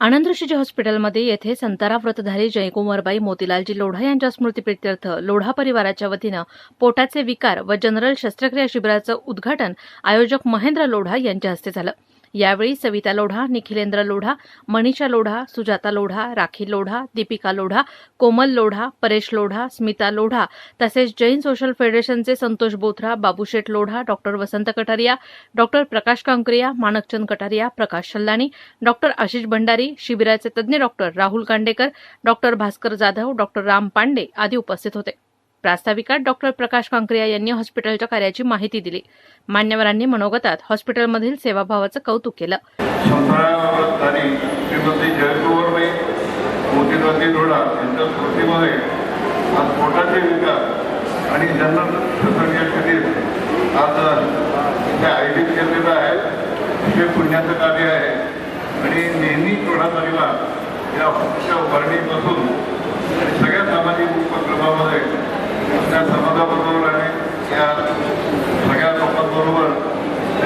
आनंदऋषीजी हॉस्पिटलमध्ये येथे संतारा व्रतधारी जयकुमारबाई मोतीलालजी लोढा यांच्या स्मृतीप्रित्यर्थ लोढा परिवाराच्या वतीनं पोटाचे विकार व जनरल शस्त्रक्रिया शिबिराचं उद्घाटन आयोजक महेंद्र लोढा यांच्या हस्ते झालं. यावेळी सविता लोढा निखिलेंद्र लोढा मनीषा लोढा सुजाता लोढा राखी लोढा दीपिका लोढा कोमल लोढा परेश लोढा स्मिता लोढा तसेच Jain social फेडरेशनचे Santosh Bothra Babusheth Lodha doctor Vasant Kataria doctor Prakash Kankaria Manakchand Kataria Prakash Shallani doctor Ashish Bhandari शिबिराचे तज्ज्ञ doctor Rahul Kandekar doctor Bhaskar Jadhav doctor Ram Pande आदी उपस्थित होते. प्रास्ताविकात डॉक्टर प्रकाश कांकरिया यांनी हॉस्पिटलच्या कार्याची माहिती दिली. मान्यवरांनी मनोगतात हॉस्पिटलमधील सेवाभावाचं कौतुक केलं. आणि जनरल शस्त्रक्रिया आज इथे आयोजित केलेलं आहे. हे पुण्याचं कार्य आहे. आणि नेहमी कोणातरीला या ऑफिसच्या उभारणीपासून आणि सगळ्या सामाजिक उपक्रमामध्ये त्या समाजाबरोबर आणि या सगळ्या लोकांबरोबर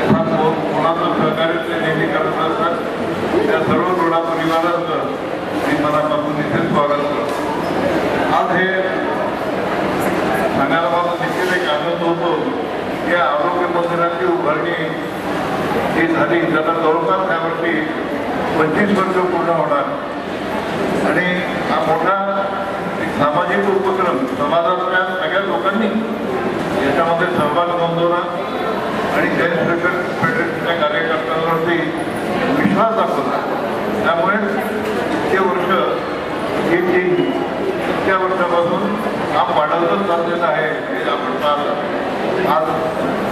छान मुलाचं सहकार्य ते नेहमी करत असतात त्या सर्व रोडा परिवाराचं मी मनापासून इथे स्वागत करतो. आज हे सांगायला मला देखील एक आनंद होतो की आरोग्य मंदिराची उभारणी ही झाली. त्याला जवळपास त्यावरती पंचवीस वर्ष पूर्ण होणार. आणि हा मोठा एक सामाजिक उपक्रम समाजातल्या सगळ्या लोकांनी याच्यामध्ये सहभाग नोंदवला आणि जैन फेडरेशनच्या कार्यकर्त्यांवरती विश्वास दाखवला त्यामुळे इतके वर्ष ही टीम इतक्या वर्षापासून काम वाढवतच चाललेलं आहे हे आपण पाहिलं आज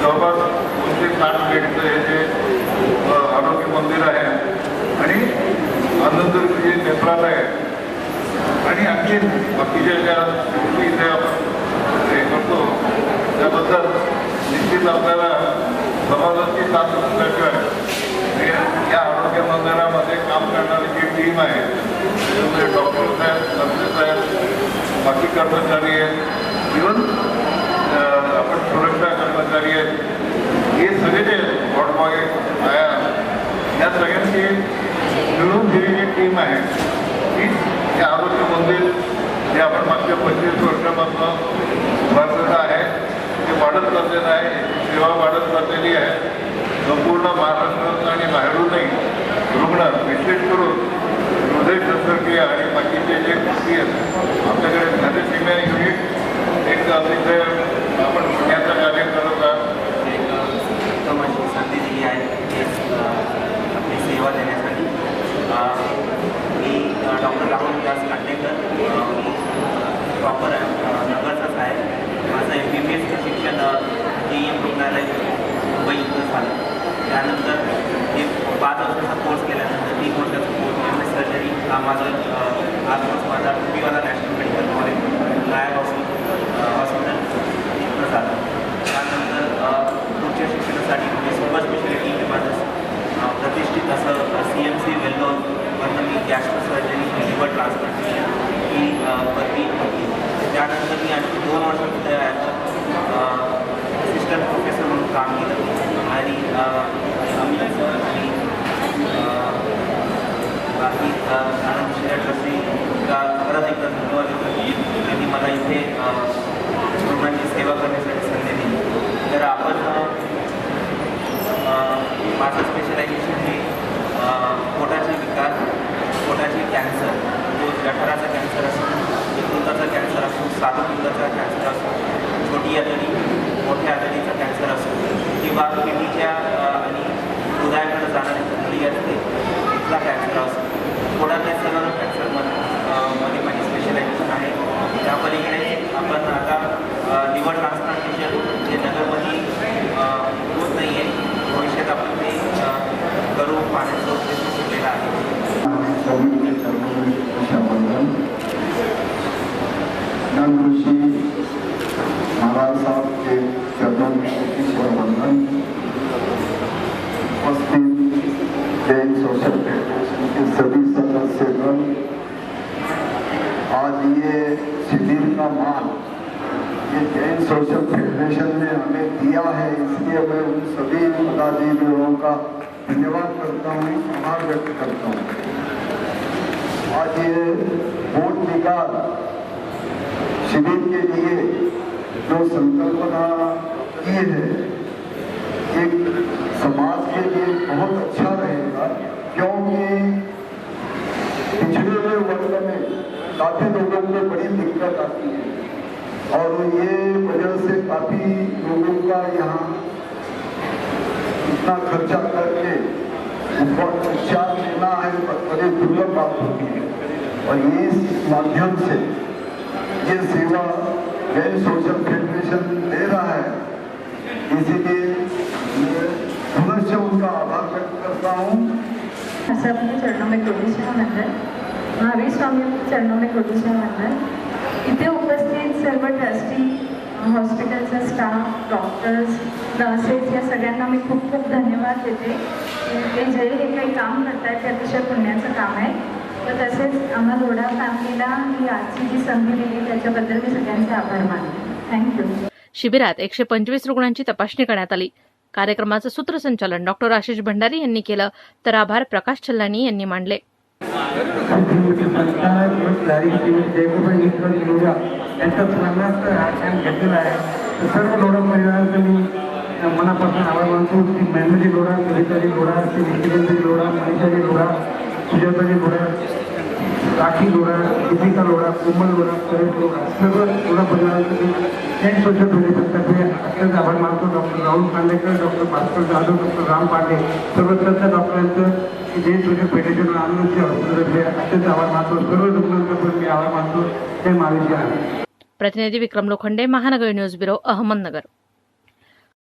जवळपास दोनशे साठ बेडचं हे जे आरोग्य मंदिर आहे आणि आनंदरुची नेत्रालय आहे. आणि आणखी बाकीच्या ज्या गोष्टी इथे आपण हे करतो त्याबद्दल निश्चित आपल्याला समाजाची साथ असल्याशिवाय हे या आरोग्य मंदिरामध्ये काम करणारी जी टीम आहे त्याच्यामध्ये डॉक्टर साहेब नर्सेस आहेत बाकी कर्मचारी आहेत. इवन आपण सुरक्षा कर्मचारी आहेत. हे सगळे जे वॉर्ड आया या सगळ्यांची मिळून ही जी टीम आहे ती हे आरोग्य मंदिर जे आपण मागच्या पंचवीस वर्षापासून उभारलेलं आहे ते वाढत चाललेलं आहे सेवा वाढत चाललेली आहे. संपूर्ण महाराष्ट्रात आणि बाहेरूनही रुग्ण विशेष करून हृदय शस्त्रक्रिया आणि बाकीचे जे गोष्टी आहेत आपल्याकडे थॅलेसिमिया युनिट एक अतिशय आपण पुण्याचं कार्य करत आहात एक उत्तम अशी संधी दिली आहे हे अ, आपली सेवा देण्यासाठी अ, मी डॉक्टर राहुल दास कांडेकर अ, मी प्रॉपर नगरचाच आहे माझं एम बी बी एसचं शिक्षण डी एम रुग्णालय मुंबई इथं झालं त्यानंतर हे पाच वर्षाचा कोर्स केला. ये शिविर का मान। ये जैन सोशल फेडरेशन ने हमें दिया है, इसलिए मैं उन सभी पदाधिकारियों का धन्यवाद करता हूँ, आभार व्यक्त करता हूँ। आज ये वोट निकाल शिविर के लिए जो संकल्पना की है, एक समाज के लिए बहुत अच्छा रहेगा, क्योंकि पिछड़े हुए वर्ग में काफ़ी लोगों को बड़ी दिक्कत आती है। और ये वजह से काफ़ी लोगों का यहाँ इतना खर्चा करके उपचार लेना है बड़े दुर्लभ बात होती है। और ये इस माध्यम से ये सेवा जैन सोशल फेडरेशन दे रहा है। इसीलिए पुनश्च उनका आभार व्यक्त करता हूँ। सबके चरणों में सेवा मंडळ महावीर स्वामी चरणों में कोटी इथे उपस्थित सर्व ट्रस्टी हॉस्पिटलचा स्टाफ डॉक्टर्स नर्सेस या सगळ्यांना मी खूप खूप धन्यवाद देते. ते जे हे काही काम करतात ते अतिशय पुण्याचं काम आहे. तर तसेच आम्हा लोढा फॅमिलीला ही आजची जी संधी दिली त्याच्याबद्दल मी सगळ्यांचे आभार मानते. थँक्यू शिबिरात एकशे पंचवीस रुग्णांची तपासणी करण्यात आली. कार्यक्रमाचं सूत्रसंचालन डॉक्टर आशिष भंडारी यांनी केलं तर आभार प्रकाश छल्लानी यांनी मांडले. यांचा स्मरणार्थ हा कॅम्प घेतलेला आहे तर सर्व लोढा परिवाराचं मी मनापासून आभार मानतो की मेहनती लोढा कधीतरी लोढा श्री निशिकांती लोढा सुजाताजी लोढा राखी लोढा दीपिका लोढा कोमल लोढा सुरेश लोढा सर्व लोढा परिवाराचं मी सोशल फेडरेशनतर्फे अत्यंत आभार मानतो. Doctor Rahul Khandekar doctor Bhaskar Jadhav doctor Ram Pande सर्व तज्ञ डॉक्टरांचं जे सोशल फेडरेशन आनंदचे हॉस्पिटलतर्फे अत्यंत आभार मानतो. सर्व रुग्णांचा मी आभार मानतो. जय महाविद्यालय. प्रतिनिधी विक्रम लोखंडे महानगर न्यूज ब्युरो अहमदनगर.